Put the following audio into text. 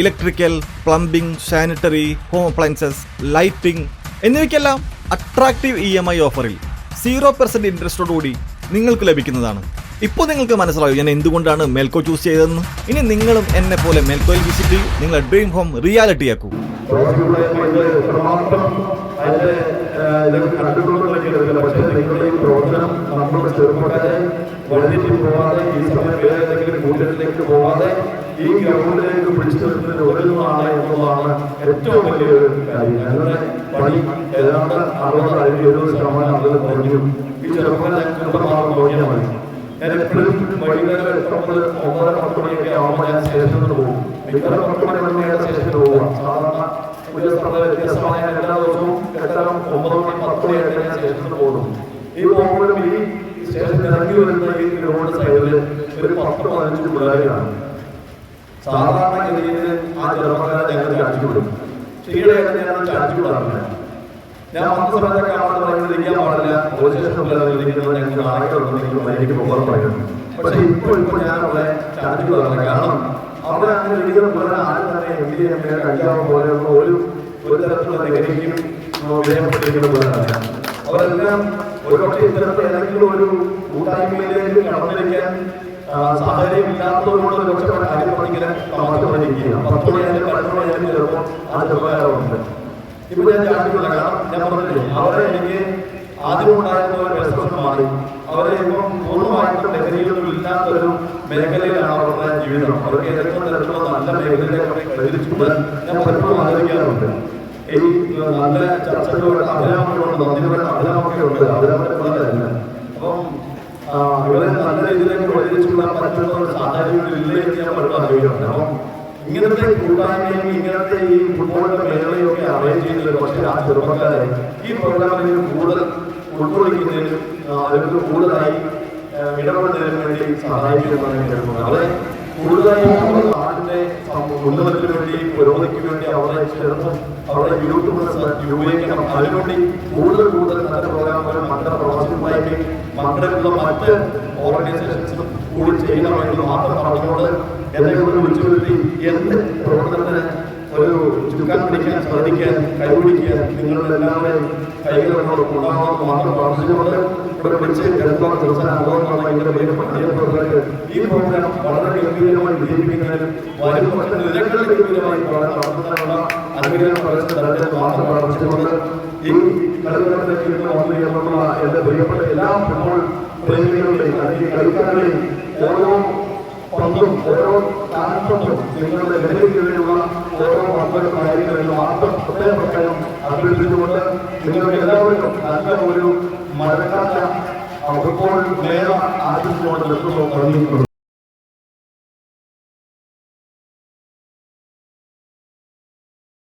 Electrical plumbing sanitary home appliances lighting എന്നിവയ്ക്കെല്ലാം attractive E M I ഓഫറിൽ zero percent ഇൻട്രസ്റ്റോടുകൂടി നിങ്ങൾക്ക് ലഭിക്കുന്നതാണ്. ഇപ്പോൾ നിങ്ങൾക്ക് മനസ്സിലാവും ഞാൻ എന്തുകൊണ്ടാണ് മെൽക്കോ ചൂസ് ചെയ്തതെന്ന്? ഇനി നിങ്ങളും എന്നെ പോലെ മെൽക്കോയിൽ വിസിറ്റ് ചെയ്യും. നിങ്ങളുടെ ഡ്രീം ഹോം റിയാലിറ്റി ആക്കൂ. ചെറുപ്പക്കാരെ വഴിതെറ്റി പോവാതെ ഈ സമയം വേറെ ഏതെങ്കിലും കൂട്ടത്തിലേക്ക് പോവാതെ ഈ ഗ്രൗണ്ടിലേക്ക് പിടിച്ചു നിർത്തുന്നതിന് ഒരുങ്ങുന്നതാണ് എന്നുള്ളതാണ് ഏറ്റവും വലിയൊരു കാര്യം. ഞങ്ങളുടെ പണി ഏതാണ്ട് അറുപത് അല്ലെങ്കിൽ എഴുപത് ശതമാനം അതിൽ കുറഞ്ഞു ഈ ചെറുപ്പം കുറഞ്ഞാൽ മതി. ഞാൻ എപ്പോഴും വൈകുന്നേരം എത്തുമ്പോൾ ഒമ്പതര പത്ത് മണിയൊക്കെ ആകുമ്പോൾ ഞാൻ സ്റ്റേഷനിൽ പോകും. മിക്കവാറും പത്ത് മണി മണിയാണ് സ്റ്റേഷനിൽ പോവുക സാധാരണ പുതിയ വ്യത്യസ്തമായ എല്ലാ ദിവസവും എട്ടര ഒമ്പത് മണി പത്ത് മണിയായിട്ട് ഞാൻ സ്റ്റേഷനിൽ പോകുന്നു. ഈ പോകുമ്പോഴും ഈ സ്റ്റേഷനിൽ ഇറങ്ങി വരുന്ന ഈ റോഡ് സൈഡിൽ ഒരു പത്ത് പതിനഞ്ച് പിള്ളേരാണ് സാധാരണഗതിയിൽ ആ ചെറുപ്പക്കാരെ ഞങ്ങൾ ഈയിടെയൊക്കെ ഞാൻ വന്ന സമയത്തൊക്കെ ആണെന്ന് പറയുന്നത് ഇരിക്കാൻ പാടില്ല. സ്റ്റേഷനിൽ ഇരിക്കുന്നത് ഞങ്ങൾക്ക് പോകാൻ പറയുന്നു. പക്ഷേ ഇപ്പോൾ ഇപ്പോൾ ഞാൻ അവിടെ ചാർജ് വിടാറില്ല. കാരണം പിള്ളേരെ ആരും തന്നെ എം ഒരു ഒരു തരത്തിലുള്ള നെഗറ്റീവും വിജയപ്പെട്ടിരിക്കുന്ന പിള്ളേരല്ല അവരെല്ലാം ഒരുപക്ഷെ ഇത്തരത്തിൽ ഏതെങ്കിലും ഒരു കൂട്ടായ്മയിലേക്ക് കടന്നിരിക്കാൻ ആ, സാഹചര്യം കാര്യമാണെങ്കിൽ തമാശ പറഞ്ഞിരിക്കുകയാണ് പത്ത് മണിയായാലും പതിനൊന്ന് മണിയായാലും ചിലപ്പോൾ ആ ഉപകാരമുണ്ട് ഇപ്പൊ ഞാൻ ചാടിക്കില്ല കാരണം ഞാൻ പറഞ്ഞില്ലേ അവരെ എനിക്ക് ആദ്യം ഉണ്ടായിരുന്ന ഒരു വിശ്വാസം മാറി അവരെ ഇപ്പം പൂർണമായിട്ടും ലഹരിയൊന്നും ഇല്ലാത്തൊരു മേഖലയിലാണ് അവരുടെ ജീവിതം അവർക്ക് ഏതെങ്കിലും തരത്തിലുള്ള നല്ല മേഖലയിലേക്ക് പ്രചരിച്ചുകൊണ്ട് ഞാൻ പലപ്പോഴും ആലോചിക്കാറുണ്ട് ഈ നല്ല ചർച്ചകളുടെ അഭിരാമങ്ങളുണ്ട് നന്ദികളുടെ അഭിരാമൊക്കെ ഉണ്ട് അഭിരാമത്തെ പോലെയല്ല അപ്പം ഇവരെ നല്ല രീതിയിലേക്ക് പ്രചരിച്ചുകൊള്ളാൻ പറ്റുന്ന ഒരു എന്ന് ഞാൻ പലപ്പോഴും ആലോചിക്കാറുണ്ട് അപ്പം ഇങ്ങനത്തെ കൂട്ടായ്മയും ഇങ്ങനത്തെ ഈ ഫുട്ബോളിന്റെ മേഖലയും ഒക്കെ അറേഞ്ച് ചെയ്യുന്നതിന് പക്ഷേ ആ ചെറുപ്പക്കാരെ ഈ പ്രോഗ്രാമിൽ കൂടുതൽ ഉൾക്കൊള്ളിക്കുന്നതിനും അവർക്ക് കൂടുതലായി ഇടപെടുന്നതിനും വേണ്ടി സഹായിക്കുന്നതാണ് ഞാൻ കരുതുന്നത്. അവരെ കൂടുതലായി നാടിന്റെ ഉന്നതത്തിന് വേണ്ടി പുരോഗതിക്ക് വേണ്ടി അവരെ ചേർന്ന് അവരുടെ യൂത്ത് രൂപീകരിക്കണം അതിനുവേണ്ടി കൂടുതൽ കൂടുതൽ നല്ല പ്രോഗ്രാമുകൾ പ്രവാസികളുമായിട്ട് മക്കളുള്ള മറ്റ് ഓർഗനൈസേഷൻസും കൂടി ചെയ്യണമെന്ന് മാത്രം പറഞ്ഞുകൊണ്ട് എന്നെ കൊണ്ട് വിളിച്ചു വരുത്തി പ്രവർത്തനത്തിന് ഒരു ചുക്കാൻ പിടിക്കാൻ ശ്രദ്ധിക്കാൻ കൈപിടിക്കാൻ നിങ്ങളുടെ എല്ലാവരെയും കൈകളോട് ഉണ്ടാവണമെന്ന് മാത്രം പ്രാർത്ഥിച്ചുകൊണ്ട് ഇവിടെ വിളിച്ച് എടുത്തോളം എന്റെ പ്രിയപ്പെട്ട ഈ പ്രോഗ്രാം വളരെ ഗംഭീരമായി വിജയിപ്പിക്കുന്നതിനും വരും വർഷ ഗംഭീരമായി വളരെ അനുഗ്രഹം മാത്രം പ്രാർത്ഥിച്ചുകൊണ്ട് ഈ ഇന്ന് വന്നു എന്നുള്ള എന്റെ പ്രിയപ്പെട്ട എല്ലാ ഫുട്ബോൾ പ്രേമികളുടെയും അല്ലെങ്കിൽ കളിക്കാരുടെയും ഓരോ പങ്കും ഓരോ കാൽപ്പന്തും നിങ്ങളുടെ ലഹരിക്ക് ഓരോ പങ്കും കാര്യങ്ങളിൽ മാത്രം പ്രത്യേക പ്രത്യേകം അഭ്യർത്ഥിച്ചുകൊണ്ട് നിങ്ങൾക്ക് എല്ലാവർക്കും നല്ല ഒരു മഴക്കാല ഫുട്ബോൾ മേള ആശംസിച്ചുകൊണ്ട് നിർത്തുന്നു.